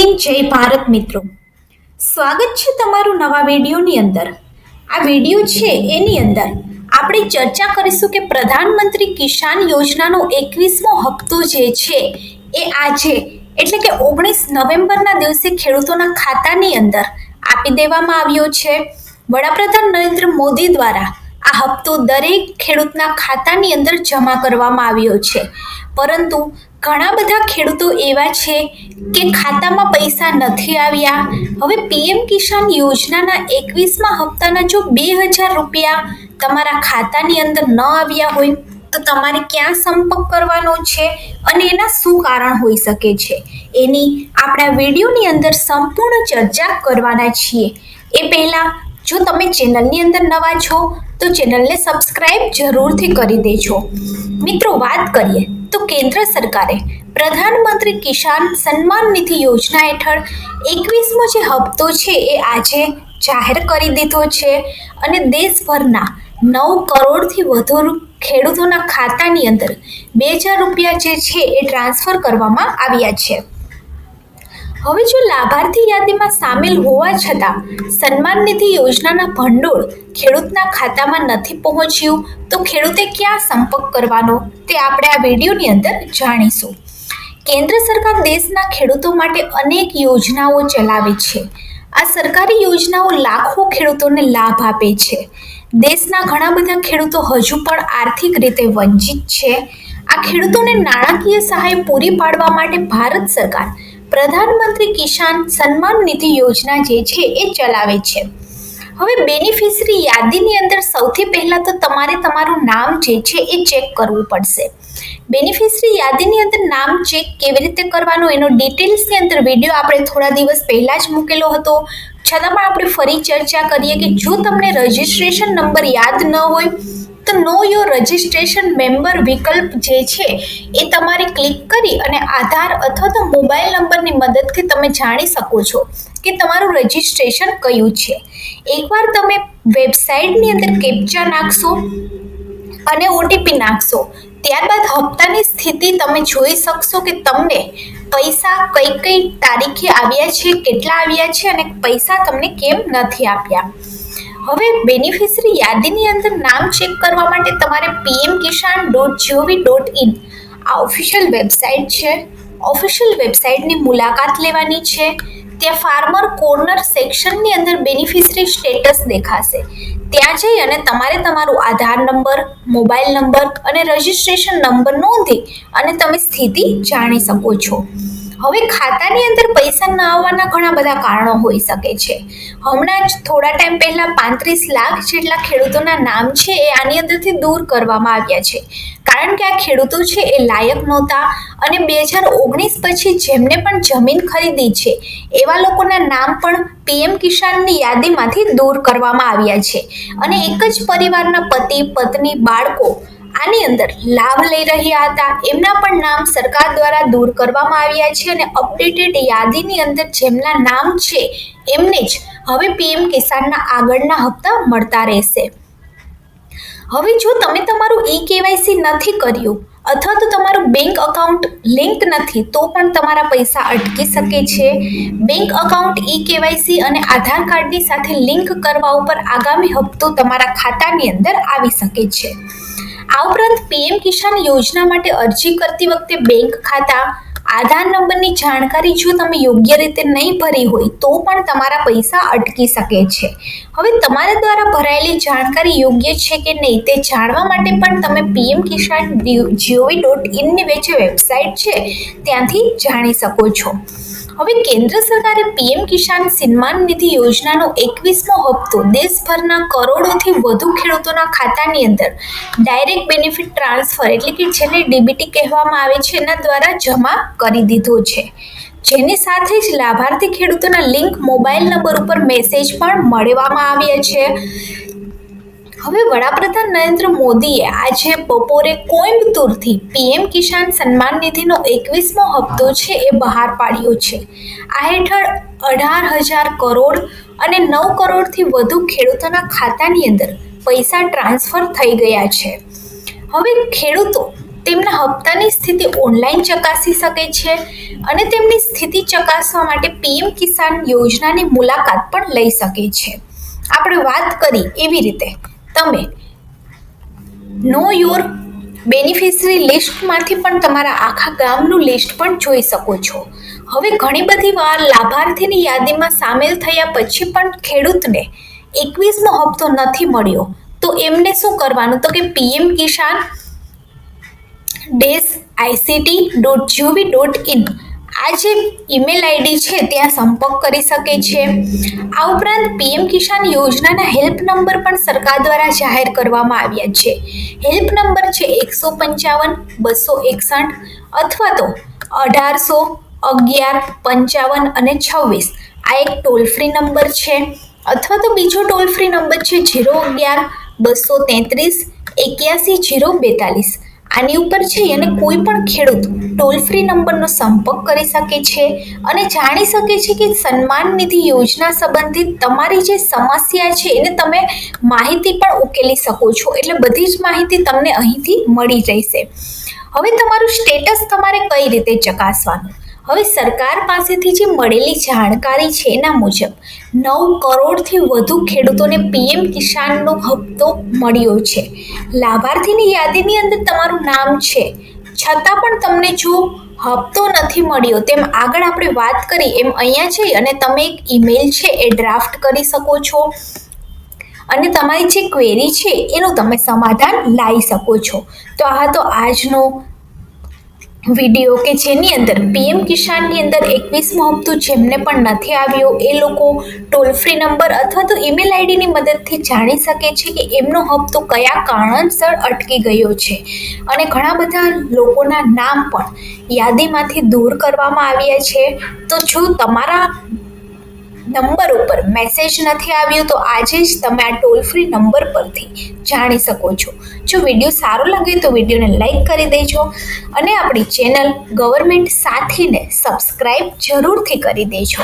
હિન્દ, જય ભારત મિત્રો. સ્વાગત છે તમારું નવા વિડીયોની અંદર. આ વીડિયો છે એની અંદર આપણે ચર્ચા કરીશું કે પ્રધાનમંત્રી કિસાન યોજનાનો એકવીસમો હપ્તો જે છે એ આજે, એટલે કે ઓગણીસ નવેમ્બરના દિવસે ખેડૂતોના ખાતાની અંદર આપી દેવામાં આવ્યો છે. વડાપ્રધાન નરેન્દ્ર મોદી દ્વારા આ હપ્તો દરેક ખેડૂતના ખાતાની અંદર જમા કરવામાં આવ્યો છે. પરંતુ ઘણા બધા ખેડૂતો એવા છે કે ખાતામાં પૈસા નથી આવ્યા. હવે પીએમ કિસાન યોજનાના એકવીસમાં હપ્તાના જો બે હજાર રૂપિયા તમારા ખાતાની અંદર ન આવ્યા હોય, તો તમારે ક્યાં સંપર્ક કરવાનો છે અને એના શું કારણ હોઈ શકે છે? એની આપણા વિડીયોની અંદર સંપૂર્ણ ચર્ચા કરવાના છીએ. એ પહેલાં, જો તમે ચેનલની અંદર નવા છો, તો ચેનલને સબસ્ક્રાઈબ જરૂરથી કરી દેજો. મિત્રો, વાત કરીએ. તો કેન્દ્ર સરકારે પ્રધાનમંત્રી કિસાન સન્માન નિધિ યોજના હેઠળ એકવીસમો જે હપ્તો છે એ આજે જાહેર કરી દીધો છે અને દેશભરના નવ કરોડથી વધુ ખેડૂતોના ખાતાની અંદર બે હજાર રૂપિયા જે છે એ ટ્રાન્સફર કરવામાં આવ્યા છે. હવે જો લાભાર્થી યાદીમાં સામેલ હોવા છતાં સન્માન નિધિ યોજનાના ભંડોળ ખેડૂતના ખાતામાં નથી પહોંચ્યું, તો ખેડૂતે ક્યાં સંપર્ક કરવાનો? તે આપણે આ વિડીયોની અંદર જાણીશું. કેન્દ્ર સરકાર દેશના ખેડૂતો માટે અનેક યોજનાઓ ચલાવે છે. આ સરકારી યોજનાઓ લાખો ખેડૂતોને લાભ આપે છે. દેશના ઘણા બધા ખેડૂતો હજુ પણ આર્થિક રીતે વંચિત છે. આ ખેડૂતોને નાણાકીય સહાય પૂરી પાડવા માટે ભારત સરકાર પ્રધાનમંત્રી કિસાન સન્માન નિધિ યોજના જે છે એ ચલાવે છે. હવે બેનિફિશરી યાદીની અંદર સૌથી પહેલાં તો તમારે તમારું નામ જે છે એ ચેક કરવું પડશે. બેનિફિશરી યાદીની અંદર નામ ચેક કેવી રીતે કરવાનું એનો ડિટેલ્સની અંદર વીડિયો આપણે થોડા દિવસ પહેલાં જ મૂકેલો હતો. છતાં પણ આપણે ફરી ચર્ચા કરીએ કે જો તમને રજિસ્ટ્રેશન નંબર યાદ ન હોય તો નો યોર રજિસ્ટ્રેશન મેમ્બર વિકલ્પ જે છે, એ તમારે ક્લિક કરી અને આધાર અથવા તો મોબાઈલ નંબરની મદદથી તમે જાણી શકો છો કે તમારું રજિસ્ટ્રેશન કયું છે. એકવાર તમે વેબસાઇટની અંદર કેપ્ચા નાખશો અને ઓટીપી નાખશો, ત્યારબાદ હપ્તાની સ્થિતિ તમે જોઈ શકશો કે તમને પૈસા કઈ કઈ તારીખે આવ્યા છે, કેટલા આવ્યા છે અને પૈસા તમને કેમ નથી આપ્યા. હવે બેનિફિશરી યાદીની અંદર નામ ચેક કરવા માટે તમારે PM Kisan dot GOV dot in આ ઓફિશિયલ વેબસાઇટ છે. ઓફિશિયલ વેબસાઇટની મુલાકાત લેવાની છે. ત્યાં ફાર્મર કોર્નર સેક્શનની અંદર બેનિફિશરી સ્ટેટસ દેખાશે. ત્યાં જઈ અને તમારે તમારું આધાર નંબર મોબાઈલ નંબર અને રજિસ્ટ્રેશન નંબર નોંધી અને તમે સ્થિતિ જાણી શકો છો. હવે ખાતાની અંદર પૈસા ન આવવાના ઘણા બધા કારણો હોઈ શકે છે. હમણાં જ થોડા ટાઈમ પહેલાં પાંત્રીસ લાખ જેટલા ખેડૂતોના નામ છે એ આની અંદરથી દૂર કરવામાં આવ્યા છે. કારણ કે આ ખેડૂતો છે એ લાયક નહોતા અને બે હજાર ઓગણીસ પછી જેમને પણ જમીન ખરીદી છે, એવા લોકોના નામ પણ પીએમ કિસાનની યાદીમાંથી દૂર કરવામાં આવ્યા છે. અને એક જ પરિવારના પતિ, પત્ની, બાળકો આની અંદર લાભ લઈ રહ્યા હતા. એમના પણ નામ સરકાર દ્વારા દૂર કરવામાં આવ્યા છે અને અપડેટેડ યાદીની અંદર જેમના નામ છે, એમને જ હવે પીએમ કિસાનના આગળના હપ્તા મળતા રહેશે. હવે જો તમે તમારું ઈ કેવાયસી નથી કર્યું અથવા તો તમારું બેંક અકાઉન્ટ લિંક નથી, તો પણ તમારા પૈસા અટકી શકે છે. બેંક અકાઉન્ટ ઈ કેવાયસી અને આધાર કાર્ડની સાથે લિંક કરવા ઉપર આગામી હપ્તો તમારા ખાતાની અંદર આવી શકે છે. આ ઉપરાંત પીએમ કિસાન યોજના માટે અરજી કરતી વખતે બેંક ખાતા, આધાર નંબરની જાણકારી જો તમે યોગ્ય રીતે નહીં ભરી હોય, તો પણ તમારા પૈસા અટકી શકે છે. હવે તમારા દ્વારા ભરાયેલી જાણકારી યોગ્ય છે કે નહીં, તે જાણવા માટે પણ તમે પીએમ કિસાન જીઓવી ડોટ ઇનની જે વેબસાઇટ છે, ત્યાંથી જાણી શકો છો. હવે કેન્દ્ર સરકારે પીએમ કિસાન સન્માન નિધિ યોજનાનો એકવીસમો હપ્તો દેશભરના કરોડોથી વધુ ખેડૂતોના ખાતાની અંદર ડાયરેક્ટ બેનિફિટ ટ્રાન્સફર એટલે કે જેને ડીબીટી કહેવામાં આવે છે, એના દ્વારા જમા કરી દીધો છે. જેની સાથે જ લાભાર્થી ખેડૂતોના લિંક મોબાઈલ નંબર ઉપર મેસેજ પણ મળવામાં આવ્યા છે. હવે વડાપ્રધાન નરેન્દ્ર મોદીએ આજે બપોરે કોઇમ્બતુરથી પીએમ કિસાન સન્માન નિધિનો એકવીસમો હપ્તો છે એ બહાર પાડ્યો છે. આ હેઠળ અઢાર હજાર કરોડ અને નવ કરોડથી વધુ ખેડૂતોના ખાતાની અંદર પૈસા ટ્રાન્સફર થઈ ગયા છે. હવે ખેડૂતો તેમના હપ્તાની સ્થિતિ ઓનલાઈન ચકાસી શકે છે અને તેમની સ્થિતિ ચકાસવા માટે પીએમ કિસાન યોજનાની મુલાકાત પણ લઈ શકે છે. આપણે વાત કરી એવી રીતે તમે નો યોર બેનિફિશરી લિસ્ટમાંથી પણ તમારા આખા ગામનું લિસ્ટ પણ જોઈ શકો છો. હવે ઘણી બધી વાર લાભાર્થીની યાદીમાં સામેલ થયા પછી પણ ખેડૂતને એકવીસમો હપ્તો નથી મળ્યો. તો એમને શું કરવાનું? તો કે PM Kisan dash ICT dot GOV dot in આ જે ઈમેલ આઈડી છે ત્યાં સંપર્ક કરી શકે છે. આ ઉપરાંત પીએમ કિસાન યોજનાના હેલ્પ નંબર પણ સરકાર દ્વારા જાહેર કરવામાં આવ્યા છે. હેલ્પ નંબર છે એકસો પંચાવન, બસો એકસઠ અથવા તો અઢારસો અગિયાર, પંચાવન અને છવ્વીસ. આ એક ટોલ ફ્રી નંબર છે. અથવા તો બીજો ટોલ ફ્રી નંબર છે જીરો અગિયાર, બસો તેત્રીસ, એક્યાસી જીરો બેતાલીસ. આની ઉપર છે અને કોઈ પણ ખેડૂત ટોલ ફ્રી નંબરનો સંપર્ક કરી શકે છે અને જાણી શકે છે કે સન્માન નિધિ યોજના સંબંધિત તમારી જે સમસ્યા છે એને તમે માહિતી પણ ઉકેલી શકો છો. એટલે બધી જ માહિતી તમને અહીંથી મળી રહેશે. હવે તમારું સ્ટેટસ તમારે કઈ રીતે ચકાસવાનું? હવે સરકાર પાસેથી જે મળેલી જાણકારી છે એના મુજબ નવ કરોડથી વધુ ખેડૂતોને પીએમ કિસાનનો હપ્તો મળ્યો છે. લાભાર્થીની યાદીની અંદર તમારું નામ છે. છતાં પણ તમને જો હપ્તો નથી મળ્યો તેમ આગળ આપણે વાત કરી એમ અહીંયા જઈ અને તમે એક ઈમેલ છે એ ડ્રાફ્ટ કરી શકો છો. અને તમારી જે ક્વેરી છે એનું તમે સમાધાન લાવી શકો છો. તો આ તો આજનો વીડિયો કે જેની અંદર પીએમ કિસાનની અંદર એકવીસમો હપ્તો જેમને પણ નથી આવ્યો, એ લોકો ટોલ ફ્રી નંબર અથવા તો ઈમેલ આઈડીની મદદથી જાણી શકે છે કે એમનો હપ્તો કયા કારણસર અટકી ગયો છે. અને ઘણા બધા લોકોના નામ પણ યાદીમાંથી દૂર કરવામાં આવ્યા છે. તો જો તમારા નંબર ઉપર મેસેજ નથી આવ્યો તો આજે જ તમે આ ટોલ ફ્રી નંબર પરથી જાણી શકો છો. જો વીડિયો સારો લાગે તો વિડીયોને લાઈક કરી દેજો અને આપણી ચેનલ ગવર્મેન્ટ સાથીને સબસ્ક્રાઈબ જરૂરથી કરી દેજો.